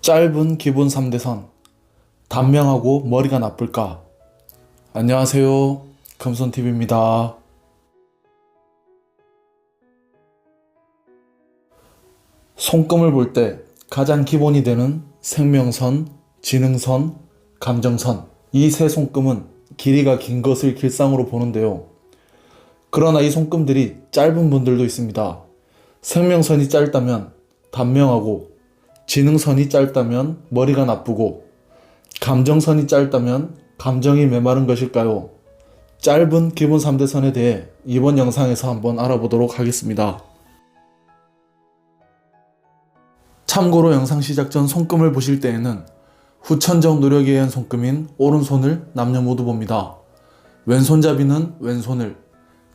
짧은 기본 3대선 단명하고 머리가 나쁠까? 안녕하세요. 금손TV입니다. 손금을 볼 때 가장 기본이 되는 생명선, 지능선, 감정선 이 세 손금은 길이가 긴 것을 길상으로 보는데요. 그러나 이 손금들이 짧은 분들도 있습니다. 생명선이 짧다면 단명하고 지능선이 짧다면 머리가 나쁘고 감정선이 짧다면 감정이 메마른 것일까요? 짧은 기본 3대선에 대해 이번 영상에서 한번 알아보도록 하겠습니다. 참고로 영상 시작 전 손금을 보실 때에는 후천적 노력에 의한 손금인 오른손을 남녀 모두 봅니다. 왼손잡이는 왼손을,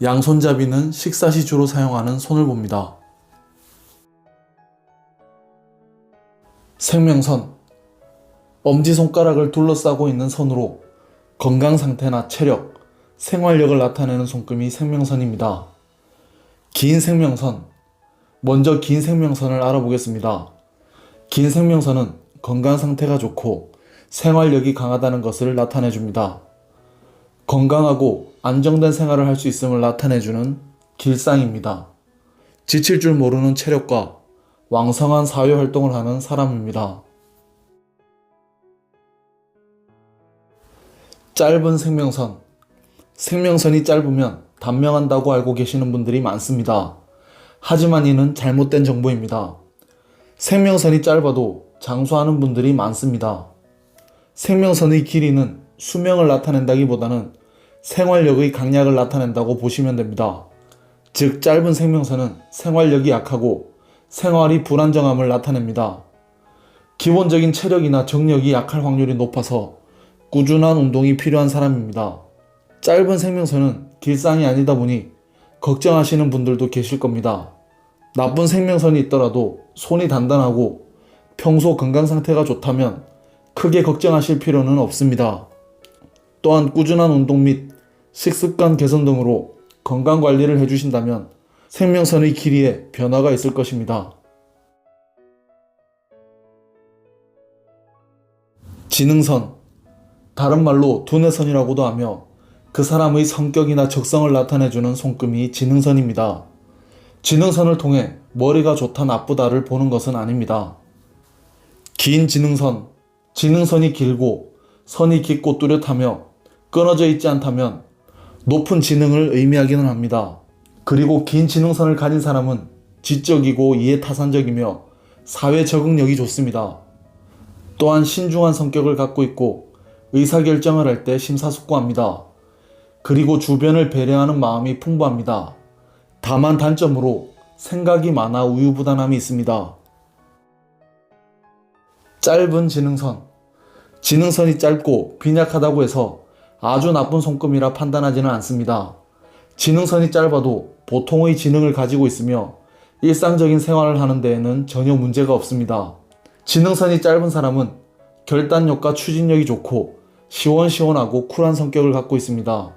양손잡이는 식사 시 주로 사용하는 손을 봅니다. 생명선 엄지손가락을 둘러싸고 있는 선으로 건강 상태나 체력, 생활력을 나타내는 손금이 생명선입니다. 긴 생명선 먼저 긴 생명선을 알아보겠습니다. 긴 생명선은 건강 상태가 좋고 생활력이 강하다는 것을 나타내 줍니다. 건강하고 안정된 생활을 할 수 있음을 나타내 주는 길상입니다. 지칠 줄 모르는 체력과 왕성한 사회 활동을 하는 사람입니다. 짧은 생명선. 생명선이 짧으면 단명한다고 알고 계시는 분들이 많습니다. 하지만 이는 잘못된 정보입니다. 생명선이 짧아도 장수하는 분들이 많습니다. 생명선의 길이는 수명을 나타낸다기보다는 생활력의 강약을 나타낸다고 보시면 됩니다. 즉, 짧은 생명선은 생활력이 약하고 생활이 불안정함을 나타냅니다. 기본적인 체력이나 정력이 약할 확률이 높아서 꾸준한 운동이 필요한 사람입니다. 짧은 생명선은 길상이 아니다 보니 걱정하시는 분들도 계실 겁니다. 나쁜 생명선이 있더라도 손이 단단하고 평소 건강 상태가 좋다면 크게 걱정하실 필요는 없습니다. 또한 꾸준한 운동 및 식습관 개선 등으로 건강 관리를 해주신다면 생명선의 길이에 변화가 있을 것입니다. 지능선, 다른 말로 두뇌선이라고도 하며 그 사람의 성격이나 적성을 나타내주는 손금이 지능선입니다. 지능선을 통해 머리가 좋다 나쁘다를 보는 것은 아닙니다. 긴 지능선, 지능선이 길고 선이 깊고 뚜렷하며 끊어져 있지 않다면 높은 지능을 의미하기는 합니다. 그리고 긴 지능선을 가진 사람은 지적이고 이해타산적이며 사회 적응력이 좋습니다. 또한 신중한 성격을 갖고 있고 의사결정을 할 때 심사숙고합니다. 그리고 주변을 배려하는 마음이 풍부합니다. 다만 단점으로 생각이 많아 우유부단함이 있습니다. 짧은 지능선. 지능선이 짧고 빈약하다고 해서 아주 나쁜 손금이라 판단하지는 않습니다. 지능선이 짧아도 보통의 지능을 가지고 있으며 일상적인 생활을 하는 데에는 전혀 문제가 없습니다. 지능선이 짧은 사람은 결단력과 추진력이 좋고 시원시원하고 쿨한 성격을 갖고 있습니다.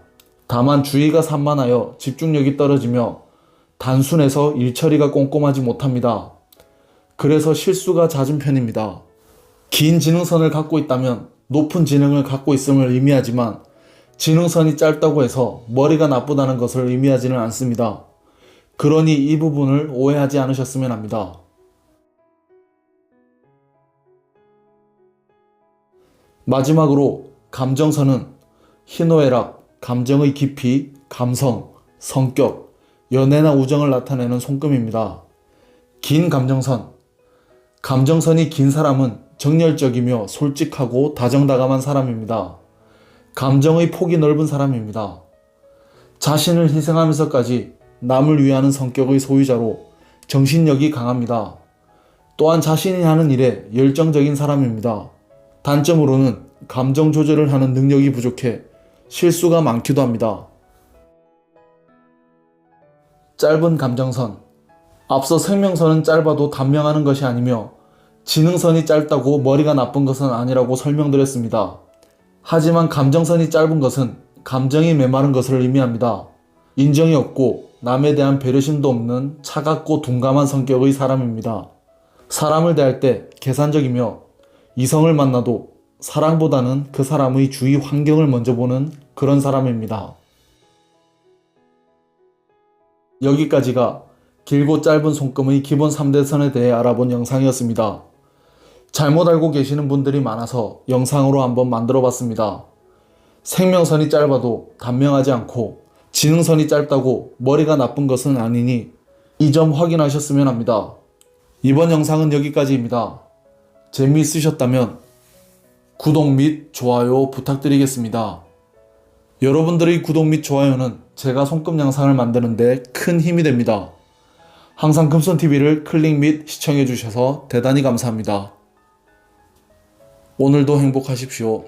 다만 주의가 산만하여 집중력이 떨어지며 단순해서 일처리가 꼼꼼하지 못합니다. 그래서 실수가 잦은 편입니다. 긴 지능선을 갖고 있다면 높은 지능을 갖고 있음을 의미하지만 지능선이 짧다고 해서 머리가 나쁘다는 것을 의미하지는 않습니다. 그러니 이 부분을 오해하지 않으셨으면 합니다. 마지막으로 감정선은 희노애락, 감정의 깊이, 감성, 성격, 연애나 우정을 나타내는 손금입니다. 긴 감정선. 감정선이 긴 사람은 정열적이며 솔직하고 다정다감한 사람입니다. 감정의 폭이 넓은 사람입니다. 자신을 희생하면서까지 남을 위하는 성격의 소유자로 정신력이 강합니다. 또한 자신이 하는 일에 열정적인 사람입니다. 단점으로는 감정 조절을 하는 능력이 부족해 실수가 많기도 합니다. 짧은 감정선. 앞서 생명선은 짧아도 단명하는 것이 아니며 지능선이 짧다고 머리가 나쁜 것은 아니라고 설명드렸습니다. 하지만 감정선이 짧은 것은 감정이 메마른 것을 의미합니다. 인정이 없고 남에 대한 배려심도 없는 차갑고 둔감한 성격의 사람입니다. 사람을 대할 때 계산적이며 이성을 만나도 사랑보다는 그 사람의 주위 환경을 먼저 보는 그런 사람입니다. 여기까지가 길고 짧은 손금의 기본 3대선에 대해 알아본 영상이었습니다. 잘못 알고 계시는 분들이 많아서 영상으로 한번 만들어 봤습니다. 생명선이 짧아도 단명하지 않고 지능선이 짧다고 머리가 나쁜 것은 아니니 이 점 확인하셨으면 합니다. 이번 영상은 여기까지입니다. 재미있으셨다면 구독 및 좋아요 부탁드리겠습니다. 여러분들의 구독 및 좋아요는 제가 손금 영상을 만드는데 큰 힘이 됩니다. 항상 금손TV를 클릭 및 시청해주셔서 대단히 감사합니다. 오늘도 행복하십시오.